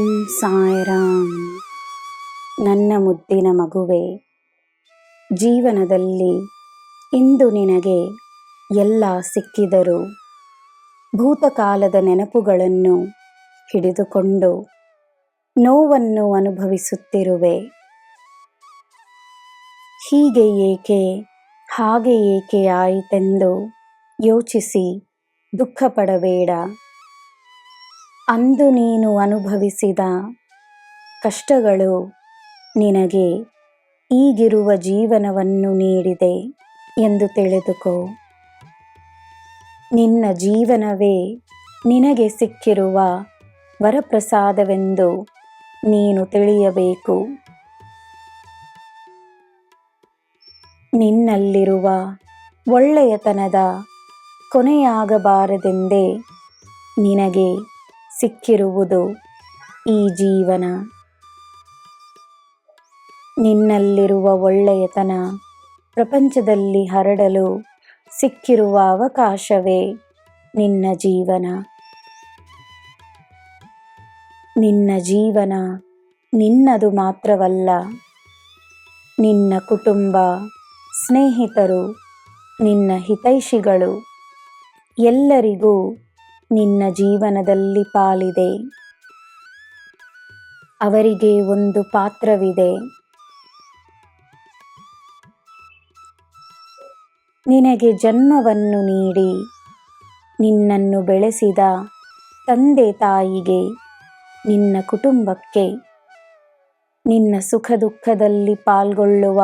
ಓಂ ಸಾಯಿರಾಮ್. ನನ್ನ ಮುದ್ದಿನ ಮಗುವೆ, ಜೀವನದಲ್ಲಿ ಇಂದು ನಿನಗೆ ಎಲ್ಲ ಸಿಕ್ಕಿದರೂ ಭೂತಕಾಲದ ನೆನಪುಗಳನ್ನು ಹಿಡಿದುಕೊಂಡು ನೋವನ್ನು ಅನುಭವಿಸುತ್ತಿರುವೆ. ಹೀಗೆ ಏಕೆ, ಹಾಗೆ ಏಕೆ ಆಯಿತೆಂದು ಯೋಚಿಸಿ ದುಃಖ ಪಡಬೇಡ ಅಂದು ನೀನು ಅನುಭವಿಸಿದ ಕಷ್ಟಗಳು ನಿನಗೆ ಈಗಿರುವ ಜೀವನವನ್ನು ನೀಡಿದೆ ಎಂದು ತಿಳಿದುಕೋ. ನಿನ್ನ ಜೀವನವೇ ನಿನಗೆ ಸಿಕ್ಕಿರುವ ವರಪ್ರಸಾದವೆಂದು ನೀನು ತಿಳಿಯಬೇಕು. ನಿನ್ನಲ್ಲಿರುವ ಒಳ್ಳೆಯತನದ ಕೊನೆಯಾಗಬಾರದೆಂದೇ ನಿನಗೆ ಸಿಕ್ಕಿರುವುದು ಈ ಜೀವನ. ನಿನ್ನಲ್ಲಿರುವ ಒಳ್ಳೆಯತನ ಪ್ರಪಂಚದಲ್ಲಿ ಹರಡಲು ಸಿಕ್ಕಿರುವ ಅವಕಾಶವೇ ನಿನ್ನ ಜೀವನ. ನಿನ್ನ ಜೀವನ ನಿನ್ನದು ಮಾತ್ರವಲ್ಲ, ನಿನ್ನ ಕುಟುಂಬ, ಸ್ನೇಹಿತರು, ನಿನ್ನ ಹಿತೈಷಿಗಳು ಎಲ್ಲರಿಗೂ ನಿನ್ನ ಜೀವನದಲ್ಲಿ ಪಾಲಿದೆ. ಅವರಿಗೆ ಒಂದು ಪಾತ್ರವಿದೆ. ನಿನಗೆ ಜನ್ಮವನ್ನು ನೀಡಿ. ನಿನ್ನನ್ನು ಬೆಳೆಸಿದ ತಂದೆ ತಾಯಿಗೆ, ನಿನ್ನ ಕುಟುಂಬಕ್ಕೆ, ನಿನ್ನ ಸುಖ ದುಃಖದಲ್ಲಿ ಪಾಲ್ಗೊಳ್ಳುವ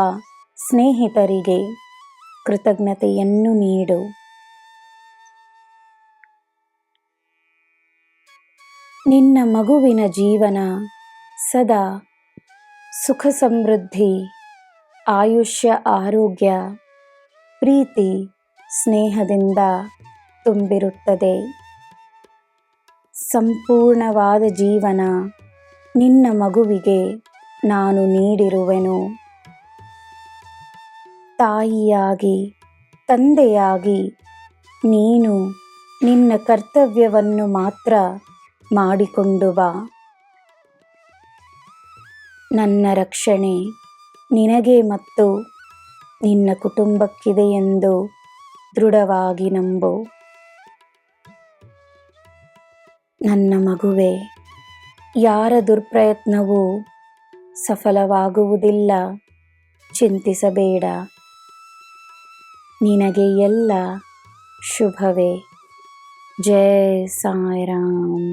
ಸ್ನೇಹಿತರಿಗೆ ಕೃತಜ್ಞತೆಯನ್ನು ನೀಡು. ನಿನ್ನ ಮಗುವಿನ ಜೀವನ ಸದಾ ಸುಖ ಸಮೃದ್ಧಿ, ಆಯುಷ್ಯ, ಆರೋಗ್ಯ, ಪ್ರೀತಿ, ಸ್ನೇಹದಿಂದ ತುಂಬಿರುತ್ತದೆ. ಸಂಪೂರ್ಣವಾದ ಜೀವನ ನಿನ್ನ ಮಗುವಿಗೆ ನಾನು ನೀಡಿರುವೆನು. ತಾಯಿಯಾಗಿ, ತಂದೆಯಾಗಿ ನೀನು ನಿನ್ನ ಕರ್ತವ್ಯವನ್ನು ಮಾತ್ರ ಮಾಡಿಕೊಂಡು ಬಾ. ನನ್ನ ರಕ್ಷಣೆ ನಿನಗೆ ಮತ್ತು ನಿನ್ನ ಕುಟುಂಬಕ್ಕಿದೆ ಎಂದು ದೃಢವಾಗಿ ನಂಬು. ನನ್ನ ಮಗುವೆ, ಯಾರ ದುರ್ಪ್ರಯತ್ನವೂ ಸಫಲವಾಗುವುದಿಲ್ಲ, ಚಿಂತಿಸಬೇಡ. ನಿನಗೆ ಎಲ್ಲ ಶುಭವೇ. ಜೈ ಸಾಯಿರಾಮ್